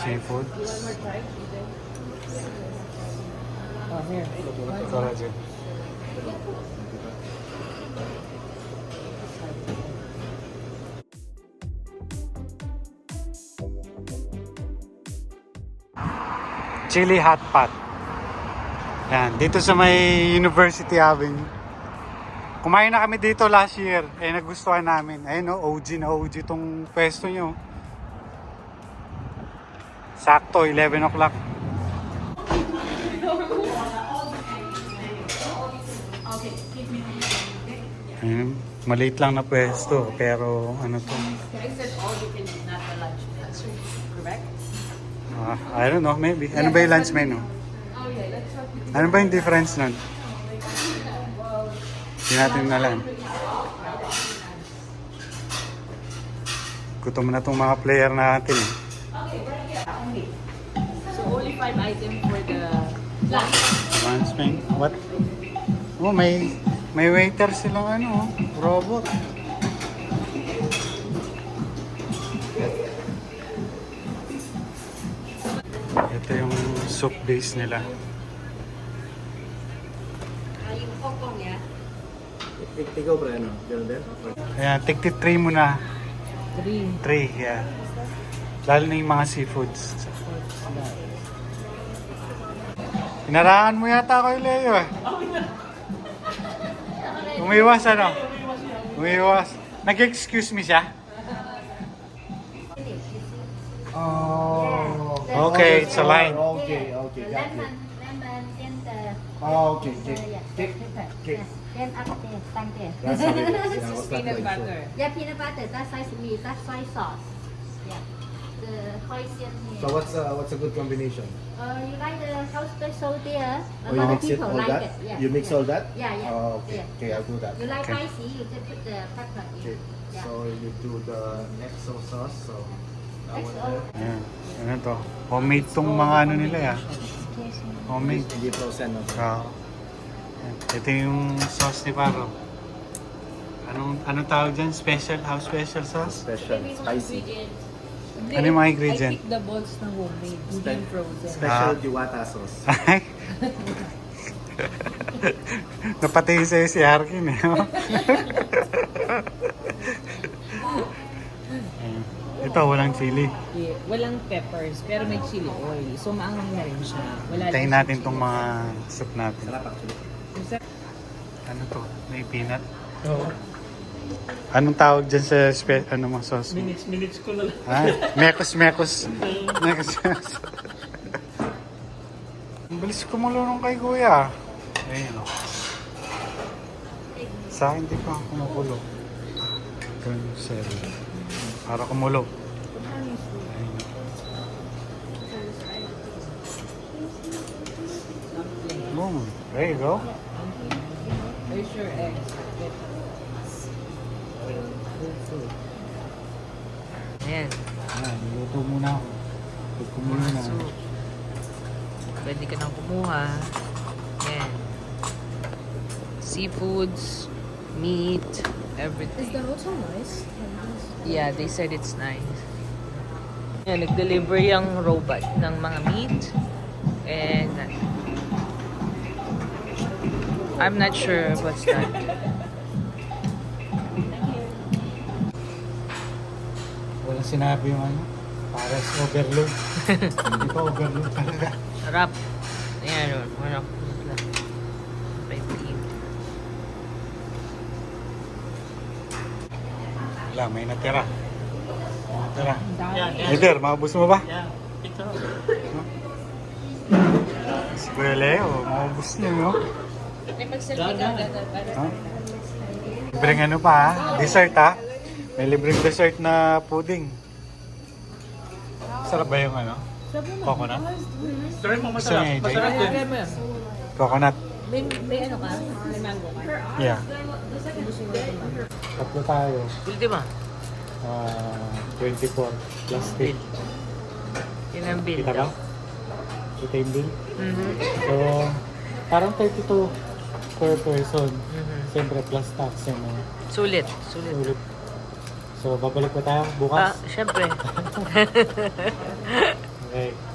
Seafood. Oh, here. Collagen. Chili Hot Pot. Yan, dito sa may University Avenue. Kumain na kami dito last year. Eh, nagustuhan namin. Ayun, no, OG na OG tong pwesto nyo. Sakto, 11 o'clock. Ayun, maliit lang na pwesto, pero ano to? Ah, I don't know, maybe. Ano ba yung lunch menu? Ano ba yung difference nun? Hindi natin alam. Gutom na tong mga player natin. eh. Five items for the lunch. Lunch? What? Oh, may may waiter silang ano, oh, robot. Ito yung soup base nila. Ik- Ikaw pre, ano? Ganun din? Kaya, tigti tray mo na. Three. Tray, yeah. Lalo na yung mga seafoods. Pinarahan mo yata ako yung Leo eh. Umiwas ano? Umiwas. Nag-excuse me siya? Oh. Okay, it's a line. Okay, okay, got the Oh, okay, okay. Cake, cake. Then up there, down there. That's how it is. Yeah, Peanut butter. Yeah, peanut butter, that size meat, that soy sauce. Yeah. The hoisin here. So what's uh, what's a good combination? Uh, you like the house special there? A Oh, you lot of mix it people all like that? it. Yeah. You mix yeah. all that? Yeah, yeah. Oh, okay. yeah. Okay, I'll do that. You like Okay. spicy, you just put the pepper in. Okay. Yeah. So you do the XO sauce. So that XO. Ayan. Ano to? Homemade tong mga ano nila ya. Homemade. Hindi frozen. No? Ah. Ito yung sauce ni Paro. Anong, anong tawag dyan? Special? How special sauce? Special, spicy. Ano yung mga ingredient? I picked the balls na homemade, hindi yung frozen. Special Ah. diwata sauce. Ay. Napatay sa'yo si Arkin eh. oh. Ito, walang chili. Yeah, walang peppers, pero may chili oil. So maanghang na rin siya. Wala Tayin din natin siya tong chili. mga soup natin. Sarap actually. Ano to? May peanut? Oo. Anong tawag dyan sa spe- ano mo sauce? mo? Minutes, minutes ko na lang. Ah, mekos, mekos. mekos, mekos. Ang bilis kumulo nung kay kuya. Ayun o. Sa akin di pa kumukulo. Ganun sir. Para kumulo. Ayun. Boom. There you go. Where's your eggs? Ayan. Ayan, niluto muna ako. Pag kumulo na. So, pwede ka nang kumuha. Ayan. Seafoods, meat, everything. Is the hotel nice? Yeah, they said it's nice. Ayan, nag-deliver yung robot ng mga meat. And I'm not sure what's that. Walang sinabi yung ano. Para sa overload. Hindi pa overload talaga. Sarap. Ayan yun. Cream. Wala, may natira. May natira. Yan, yan. Eder, maubos mo ba? Yan. Ito. Si Kuya Leo, maubos niya, no? May mag-selfie ka? Libreng ano pa, ha? Dessert, ha? May libreng dessert na pudding. Sarap ba yung ano? Coconut? Try mo, Gusto masarap. niya, AJ? Masarap din. Mo yan. Coconut. May, may ano ka? May mango ka? Yeah. Tatlo tayo. Ultima. Ah, 24 plus Bill. 10. Yun ang bill. Kita ba? Kita yung bill? Mhm. So, parang 32 per person. Mhm. Siyempre, plus tax and uh, Sulit. Sulit. ulit. So, babalik pa tayo bukas? Ah, syempre. okay.